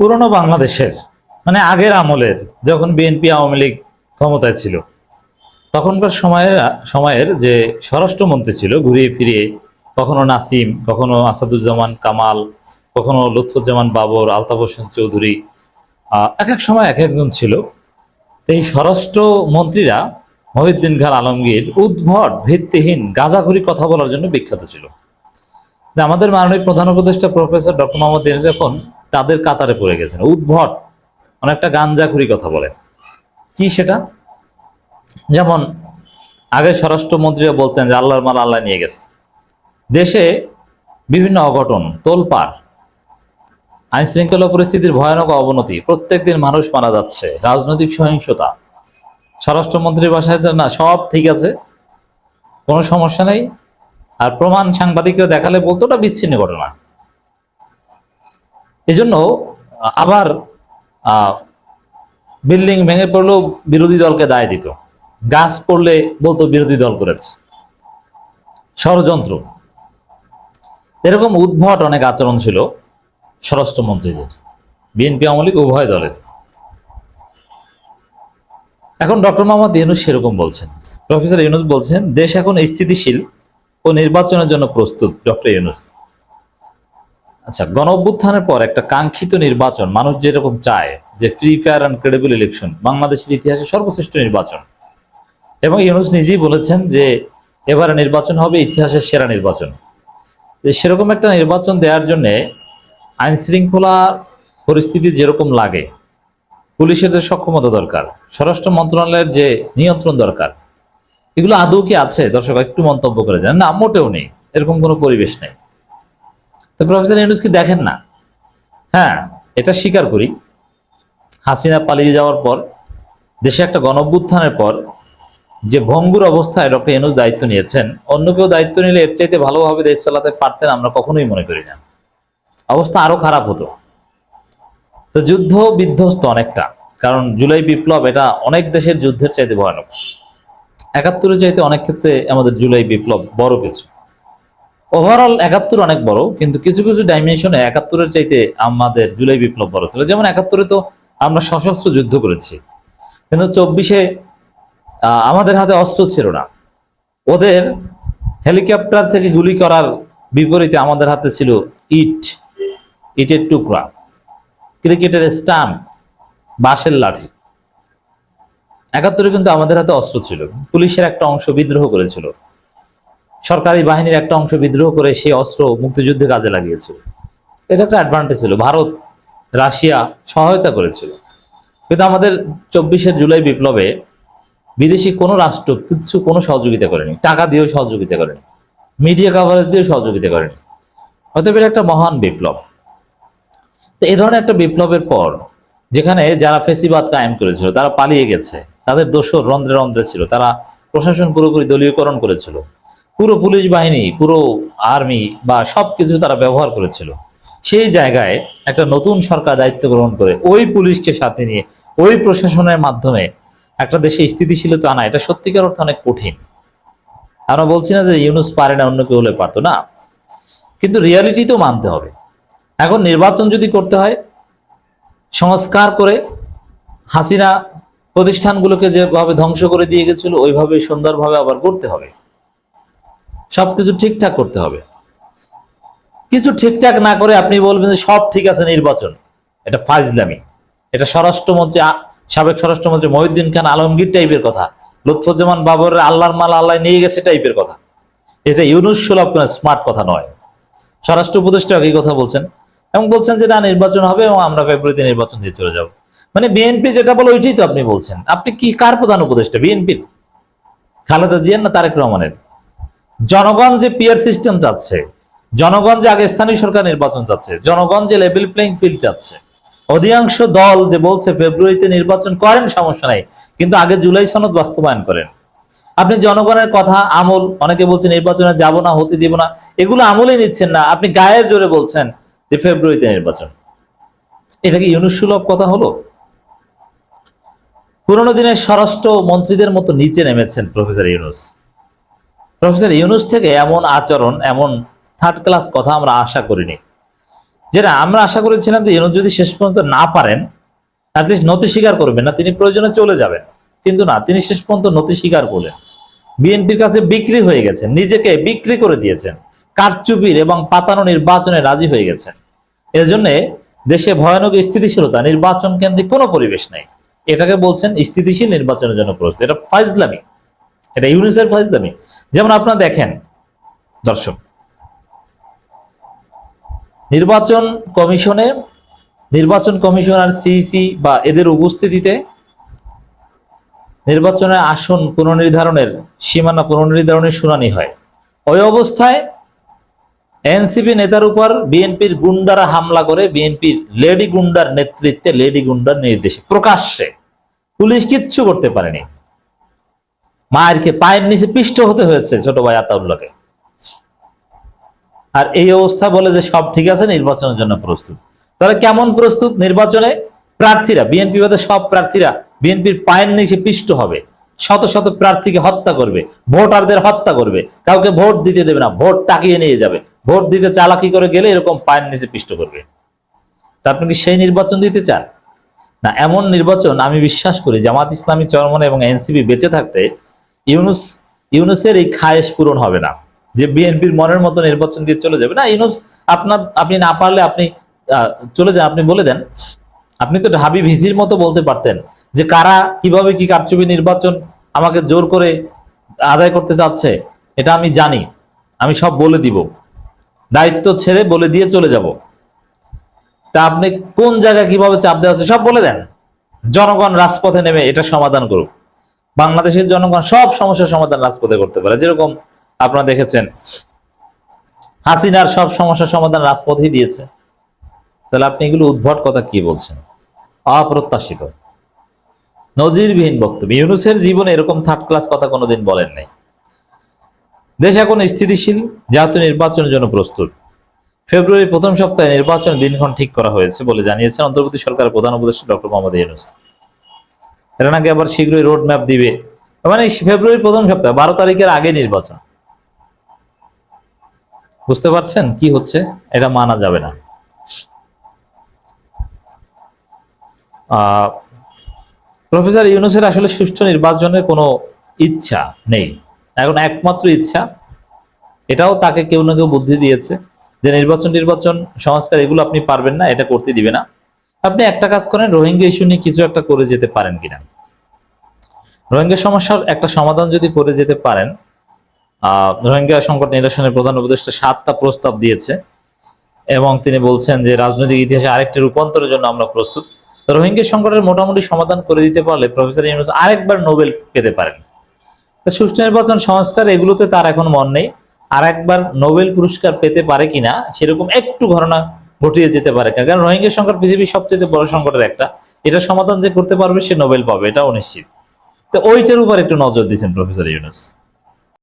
পুরনো বাংলাদেশের মানে আগের আমলের, যখন বিএনপি আওয়ামী লীগ ক্ষমতায় ছিল, তখনকার সময়ের সময়ের যে স্বরাষ্ট্রমন্ত্রী ছিল, ঘুরিয়ে ফিরিয়ে, কখনো নাসিম, কখনো আসাদুজ্জামান কামাল, কখনো লুৎফুজ্জামান বাবর, আলতাফ হোসেন চৌধুরী এক এক সময় এক একজন ছিল। এই স্বরাষ্ট্র মন্ত্রীরা মহিউদ্দিন খান আলমগীর উদ্ভট, ভিত্তিহীন, গাঁজাখুরি কথা বলার জন্য বিখ্যাত ছিল। আমাদের মাননীয় প্রধান উপদেষ্টা প্রফেসর ডক্টর মোহাম্মদ যখন তাদের কাতারে পড়ে গেছেন। উদ্ভট, অনেকটা গাঞ্জাখুরি কথা বলেন কি সেটা? যেমন, আগে স্বরাষ্ট্রমন্ত্রীরা বলতেন যে আল্লাহর মাল আল্লাহ নিয়ে গেছে। দেশে বিভিন্ন অঘটন, তোলপাড় আইন শৃঙ্খলা পরিস্থিতির ভয়ানক অবনতি, প্রত্যেকদিন মানুষ মারা যাচ্ছে, রাজনৈতিক সহিংসতা। স্বরাষ্ট্রমন্ত্রীর বাসায় না, সব ঠিক আছে, কোনো সমস্যা নেই। আর প্রমাণ সাংবাদিকরা দেখালে বলতো ওটা বিচ্ছিন্ন ঘটনা। এজন্য আবার বিল্ডিং ভেঙে পড়লেও বিরোধী দলকে দায় দিত। গাছ পড়লে বলতো বিরোধী দল করেছে। ষড়যন্ত্র। এরকম উদ্ভট অনেক আচরণ ছিল স্বরাষ্ট্রমন্ত্রীদের। বিএনপি আওয়ামী লীগ উভয় দলের। এখন ডক্টর মোহাম্মদ ইউনুস সেরকম বলছেন। প্রফেসর ইউনুস বলছেন, দেশ এখন স্থিতিশীল ও নির্বাচনের জন্য প্রস্তুত, ডক্টর ইউনুস। আচ্ছা গণ অভ্যুত্থানের পর একটা কাঙ্ক্ষিত নির্বাচন, মানুষ যেরকম চায় যে free fair and credible election বাংলাদেশের ইতিহাসে সর্বশ্রেষ্ঠ নির্বাচন। এবং ইউনুস নিজেই বলেছেন যে এবারে নির্বাচন হবে ইতিহাসের সেরা নির্বাচন। সেরকম একটা নির্বাচন দেওয়ার জন্যে আইন শৃঙ্খলা পরিস্থিতি যেরকম লাগে, পুলিশের যে সক্ষমতা দরকার, স্বরাষ্ট্র মন্ত্রণালয়ের যে নিয়ন্ত্রণ দরকার, এগুলো আদৌ কি আছে? দর্শক, একটু মন্তব্য করে যান। না, মোটেও নেই, এরকম কোনো পরিবেশ নেই। তো প্রফেসর ইউনুস কি দেখেন না। হ্যাঁ এটা স্বীকার করি। হাসিনা পালিয়ে যাওয়ার পর, দেশে একটা গণভ্যুত্থানের পর যে ভঙ্গুর অবস্থায় ডক্টর ইউনুস দায়িত্ব নিয়েছেন, অন্য কেউ দায়িত্ব নিলে এর চাইতে ভালোভাবে দেশ চালাতে পারতেন আমরা কখনোই মনে করি না। অবস্থা আরও খারাপ হতো। তো যুদ্ধ বিধ্বস্ত অনেকটা, কারণ জুলাই বিপ্লব এটা অনেক দেশের যুদ্ধের চাইতে ভয়ানক। একাত্তরের চাইতে অনেক ক্ষেত্রে আমাদের জুলাই বিপ্লব বড় কিছু। ওভারঅল একাত্তর অনেক বড়, কিন্তু কিছু কিছু ডাইমেনশনে একাত্তরের চাইতে আমাদের জুলাই বিপ্লব বড় ছিল। যেমন একাত্তরে তো আমরা সশস্ত্র যুদ্ধ করেছি। কিন্তু চব্বিশে আমাদের হাতে অস্ত্র ছিল না। ওদের হেলিকপ্টার থেকে গুলি করার বিপরীতে আমাদের হাতে ছিল ইট, ইটের টুকরা, ক্রিকেটের স্টাম্প, বাঁশের লাঠি। একাত্তরে কিন্তু আমাদের হাতে অস্ত্র ছিল। পুলিশের একটা অংশ বিদ্রোহ করেছিল। সরকারি বাহিনীর একটা অংশ বিদ্রোহ করে সেই অস্ত্র মুক্তিযুদ্ধে কাজে লাগিয়েছিল। এটা একটা অ্যাডভান্টেজ ছিল। ভারত, রাশিয়া সহায়তা করেছিল। কিন্তু আমাদের চব্বিশে জুলাই বিপ্লবে বিদেশি কোনো রাষ্ট্র কিছু কোনো সহযোগিতা করেনি। টাকা দিয়েও সহযোগিতা করেনি। মিডিয়া কাভারেজ দিয়েও সহযোগিতা করেনি। হয়তো এটা একটা মহান বিপ্লব। তো এই ধরনের একটা বিপ্লবের পর যেখানে যারা ফেসিবাদ কায়েম করেছিল, তারা পালিয়ে গেছে। তাদের দোষর রন্ধ্রে রন্ধ্রে ছিল। তারা প্রশাসন পুরোপুরি দলীয়করণ করেছিল। পুরো পুলিশ বাহিনী, পুরো আর্মি বা সবকিছু তারা ব্যবহার করেছিল। সেই জায়গায় একটা নতুন সরকার দায়িত্ব গ্রহণ করে ওই পুলিশকে সাথে নিয়ে, ওই প্রশাসনের মাধ্যমে একটা দেশে স্থিতিশীলতা আনা, এটা সত্যিকার অর্থে অনেক কঠিন। আমরা বলছি না যে ইউনুস পারে না, অন্য কেউ হলে পারতো, না। কিন্তু রিয়ালিটি তো মানতে হবে। এখন নির্বাচন যদি করতে হয়, সংস্কার করে, হাসিনা প্রতিষ্ঠানগুলোকে যেভাবে ধ্বংস করে দিয়ে গেছিল, ওইভাবে সুন্দরভাবে আবার করতে হবে। সবকিছু ঠিকঠাক করতে হবে। কিছু ঠিকঠাক না করে আপনি বলবেন যে সব ঠিক আছে নির্বাচন। এটা ফাজলামি। এটা স্বরাষ্ট্রমন্ত্রী সাবেক স্বরাষ্ট্রমন্ত্রী মহিউদ্দিন খান আলমগীর টাইপের কথা। লুৎফুজ্জামান বাবর আল্লাহর মাল আল্লাহ নিয়ে গেছে টাইপের কথা। এটা ইউনুস সুলভ কোনো স্মার্ট কথা নয়। স্বরাষ্ট্র উপদেষ্টা এই কথা বলছেন। এবং বলছেন যে না, নির্বাচন হবে এবং আমরা ফেব্রুয়ারিতে নির্বাচন দিয়ে চলে যাব। মানে বিএনপি যেটা বলে ওইটাই তো আপনি বলছেন। আপনি কি, কার প্রধান উপদেষ্টা? বিএনপির খালেদা জিয়ার না তারেক রহমানের? জনগণ যে পিয়ার সিস্টেম চাচ্ছে জনগণ যে আগে স্থানীয় সরকার নির্বাচন চাচ্ছে জনগণ যে লেভেল প্লেইং ফিল্ড চাচ্ছে অধিকাংশ দল যে বলছে ফেব্রুয়ারিতে নির্বাচন করেন, সমস্যা নাই, কিন্তু আগে জুলাই সনদ বাস্তবায়ন করেন। আপনি জনগণের কথা, আমল, অনেকে বলছেন নির্বাচনে যাব না, হতে দিব না, এগুলো আমলই নিচ্ছেন না। আপনি গায়ের জোরে বলছেন যে ফেব্রুয়ারিতে নির্বাচন। এটা কি ইউনুস সুলভ কথা হলো? পুরোনো দিনের স্বরাষ্ট্র মন্ত্রীদের মতো নিচে নেমেছেন প্রফেসর ইউনুস। প্রফেসর ইউনুস থেকে এমন আচরণ, এমন থার্ড ক্লাস কথা আমরা আশা করিনি। যেটা আমরা আশা করেছিলাম যে ইউনুস যদি শেষ পর্যন্ত না পারেন অ্যাটলিস্ট নতি স্বীকার করবেন না, তিনি প্রয়োজনে চলে যাবেন। কিন্তু না, তিনি শেষ পর্যন্ত নতি স্বীকার করলেন। বিএনপির কাছে বিক্রি হয়ে গেছেন নিজেকে বিক্রি করে দিয়েছেন। কারচুপির এবং পাতানো নির্বাচনে রাজি হয়ে গেছেন। এর জন্য দেশে ভয়ানক স্থিতিশীলতা, নির্বাচন কেন্দ্রিক কোনো পরিবেশ নেই। এটাকে বলছেন স্থিতিশীল নির্বাচনের জন্য প্রস্তুত এটা ফাইজলামি। এটা ইউনিসের ফাইজলামি। যেমন আপনারা দেখেন, দর্শক, নির্বাচন কমিশনে, নির্বাচন কমিশনার সিইসি বা এদের উপস্থিতিতে নির্বাচনের আসন পুনর্নির্ধারণের, সীমানা পুনর্নির্ধারণের শুনানি হয়। ওই অবস্থায় এনসিপি নেতার উপর বিএনপির গুন্ডারা হামলা করে বিএনপির লেডি গুন্ডার নেতৃত্বে, লেডি গুন্ডার নির্দেশে প্রকাশ্যে। পুলিশ কিচ্ছু করতে পারেনি। মায়েরকে পায়ের নিচে পিষ্ট হতে হয়েছে ছোট ভাই আতাউল্লাহকে আর এই অবস্থা বলে যে সব ঠিক আছে, নির্বাচনের জন্য প্রস্তুত। তাহলে কেমন প্রস্তুত? নির্বাচনে প্রার্থীরা বিএনপি বাদে সব প্রার্থীরা বিএনপির পায়ের নিচে পিষ্ট হবে। শত শত প্রার্থীকে হত্যা করবে, ভোটারদের হত্যা করবে। কাউকে ভোট দিতে দেবে না, ভোট টাকিয়ে নিয়ে যাবে। ভোট দিতে চালাকি করে গেলে এরকম পায়ের নিচে পিষ্ট করবে। তা আপনি কি সেই নির্বাচন দিতে চান? না, এমন নির্বাচন আমি বিশ্বাস করি জামাত ইসলামী চরমনে এবং এনসিপি বেঁচে থাকতে ইউনুস, ইউনুসের এই খায়েশ পূরণ হবে না। যে বিএনপির মনের মতো নির্বাচন দিয়ে চলে যাবে। না, ইউনুস, আপনার, আপনি না পারলে আপনি চলে যান, আপনি বলে দেন। আপনি তো ঢাবি ভিজির মতো বলতে পারতেন যে কারা কীভাবে কি কারচুপি নির্বাচন আমাকে জোর করে আদায় করতে চাচ্ছে, এটা আমি জানি। আমি সব বলে দিব। দায়িত্ব ছেড়ে বলে দিয়ে চলে যাব। তা আপনি কোন জায়গায় কীভাবে চাপ দেওয়া হচ্ছে সব বলে দেন। জনগণ রাজপথে নেমে এটা সমাধান করুক। বাংলাদেশের জনগণ সব সমস্যার সমাধান রাজপথে করতে পারে। যেরকম আপনারা দেখেছেন, হাসিনার সব সমস্যার সমাধান রাজপথেই দিয়েছে। তাহলে আপনি এগুলো উদ্ভট কথা কি বলছেন? অপ্রত্যাশিত। নজিরবিহীন বক্তব্য। ইউনুসের জীবনে এরকম থার্ড ক্লাস কথা কোনোদিন বলেন নাই। দেশ এখন স্থিতিশীল যেহেতু নির্বাচনের জন্য প্রস্তুত। ফেব্রুয়ারি প্রথম সপ্তাহে নির্বাচনের দিনক্ষণ ঠিক করা হয়েছে বলে জানিয়েছেন অন্তর্বর্তী সরকারের প্রধান উপদেষ্টা ডক্টর মোহাম্মদ ইউনুস। এরা নাকি আবার শীঘ্রই রোড ম্যাপ দিবে। মানে ফেব্রুয়ারি প্রথম সপ্তাহ, বারো তারিখের আগে নির্বাচন। বুঝতে পারছেন কি হচ্ছে? এটা মানা যাবে না। প্রফেসর ইউনুসের আসলে সুষ্ঠু নির্বাচনের কোনো ইচ্ছা নেই। এখন একমাত্র ইচ্ছা, এটাও তাকে কেউ না কেউ বুদ্ধি দিয়েছে যে নির্বাচন নির্বাচন সংস্কার এগুলো আপনি পারবেন না, এটা করতে দিবে না। আপনি একটা কাজ করেন, রোহিঙ্গা ইস্যু নিয়ে কিছু একটা করে যেতে পারেন কিনা? রোহিঙ্গা সমস্যার একটা সমাধান যদি করে যেতে পারেন রোহিঙ্গা সংকট নিরসনের প্রধান উপদেষ্টা সাতটা প্রস্তাব দিয়েছে এবং তিনি বলছেন যে রাজনৈতিক ইতিহাসে আরেকটি রূপান্তরের জন্য আমরা প্রস্তুত। রোহিঙ্গা সংকটের মোটামুটি সমাধান করে দিতে পারলে প্রফেসর ইউনুস আরেকবার নোবেল পেতে পারেন। সুষ্ঠু নির্বাচন সংস্কার এগুলোতে তার এখন মন নেই। আর একবার নোবেল পুরস্কার পেতে পারে কিনা, সেরকম একটু ঘটনা ঘটিয়ে যেতে পারে। কারণ রোহিঙ্গা সংকট পৃথিবীর সবচেয়ে বড় সংকটের একটা। এটা সমাধান যে করতে পারবে সে নোবেল পাবে এটা অনিশ্চিত তো ওইটার উপর একটু নজর দিয়েছেন প্রফেসর ইউনুস।